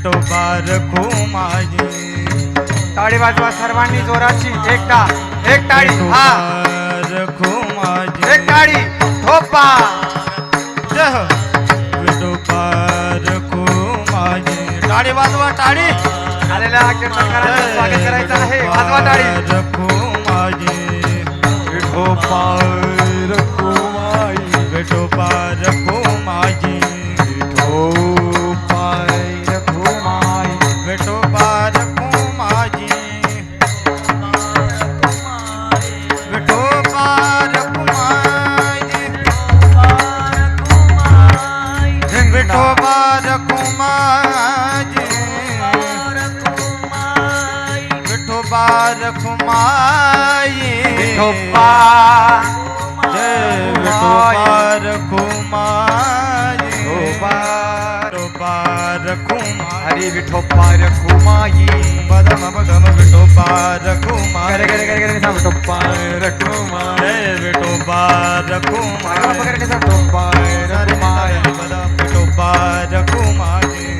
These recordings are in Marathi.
विठोबा रखो माये टाळी वाजवा सर्वांनी जोराची. एक टा एक टाळी हा. रखो एक टाळी ठोपा. जह. विठोबा रखो माझे टाळी वाजवा टाळी. आलेल्या कीर्तनकारांचं स्वागत करायचं आहे. वाजवा टाळी. रखो माझे कुमार कुमारी। जय विठोबा। रखुमाई विठोबा। विठोबा रखुमाई हरी बदम बदम विठोबा रखुमाई करे करे करे करे सा विठोबा रखुमाई कुमार विठोबा रखुमाई करे करे सा विठोबा रखुमाई बदम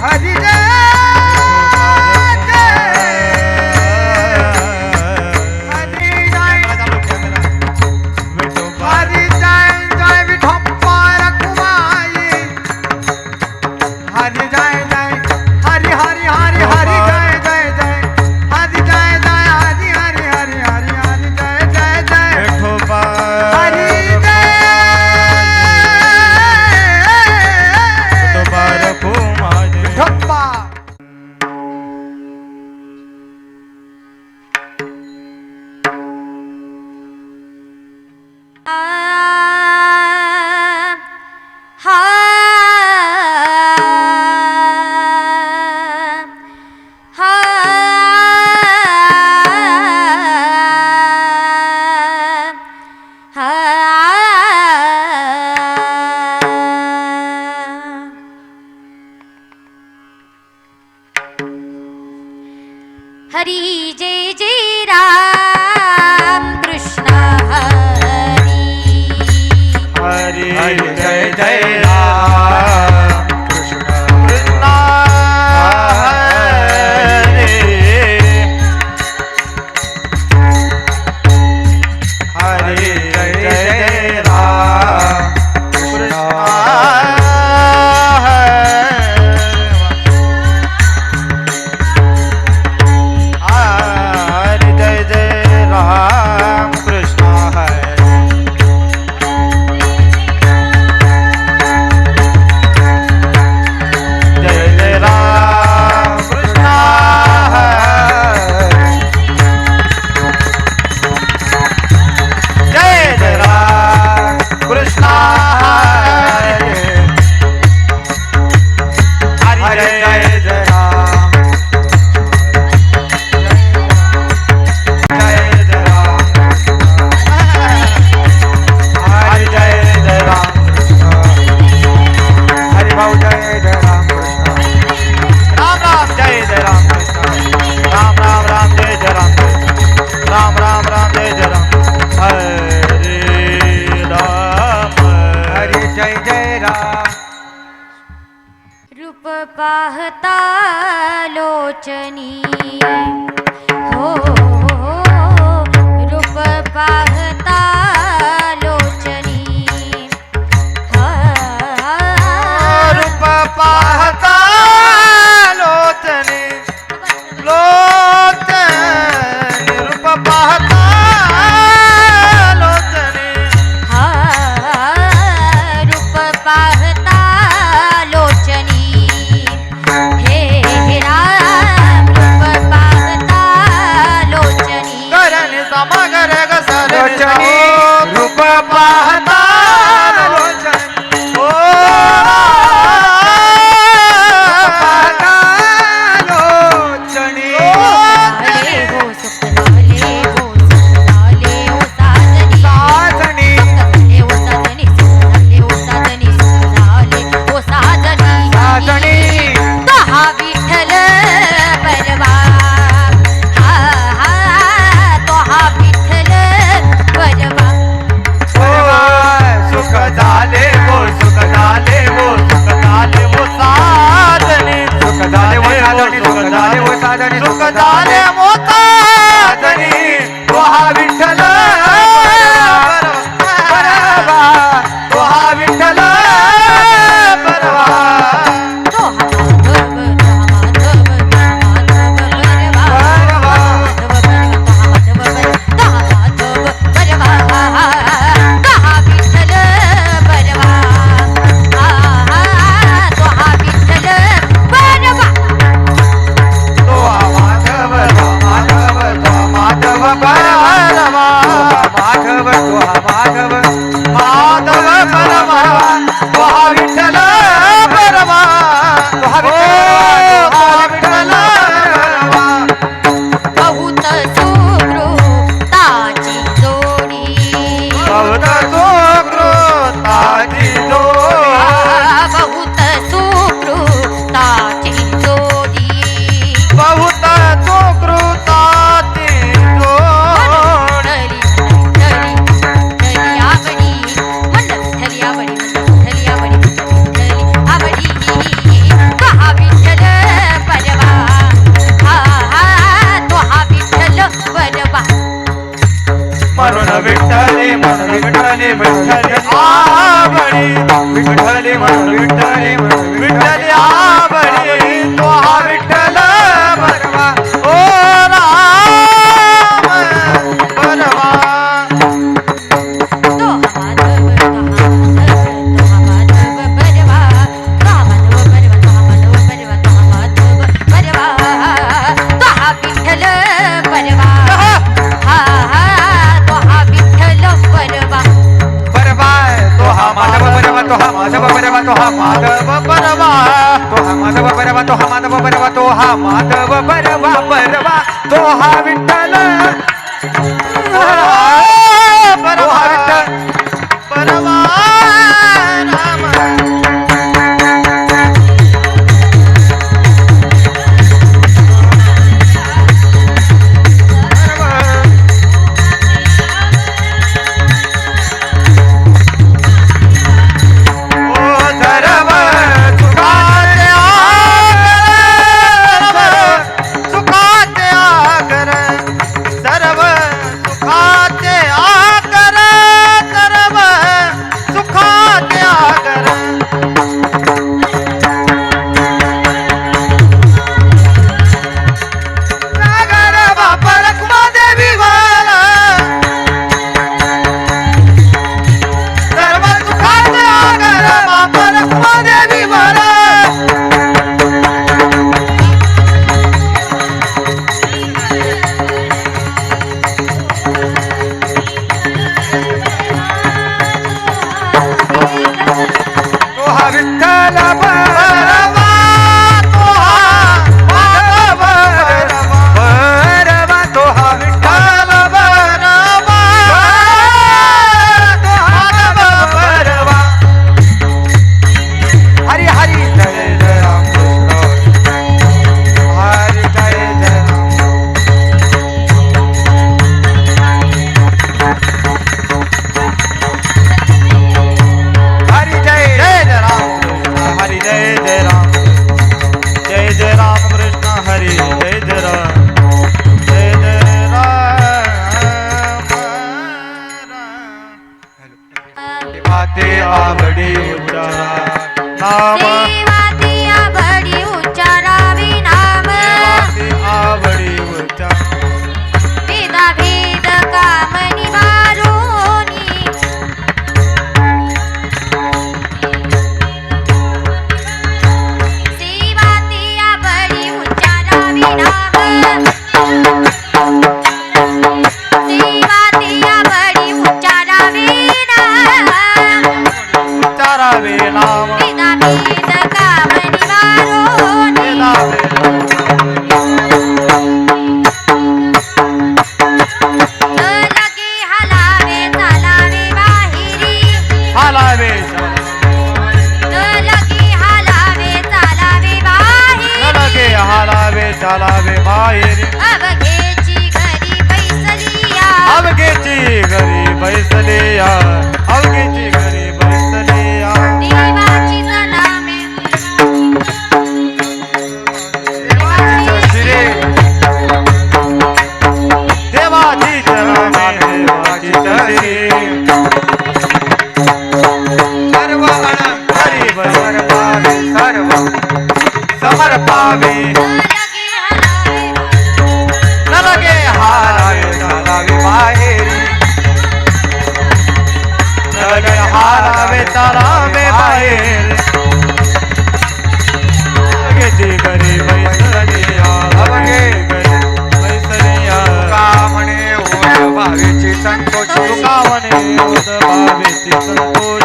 海地人 वचनी परवा तो हा माधव परवा तो हा माधव परवा परवा तो हा विठ्ठल. म्हातारा मे बाहेर। घेते घरी मैसरिया अवघे मैसरिया का म्हणे ओढ भावेची संतोष। का म्हणे ओढ भावेची संतोष।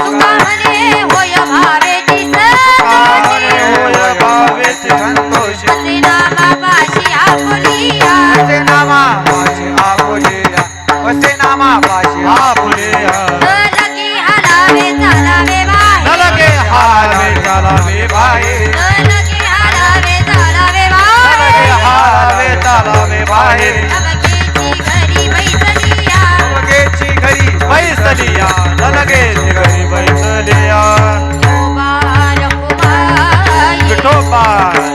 Bye.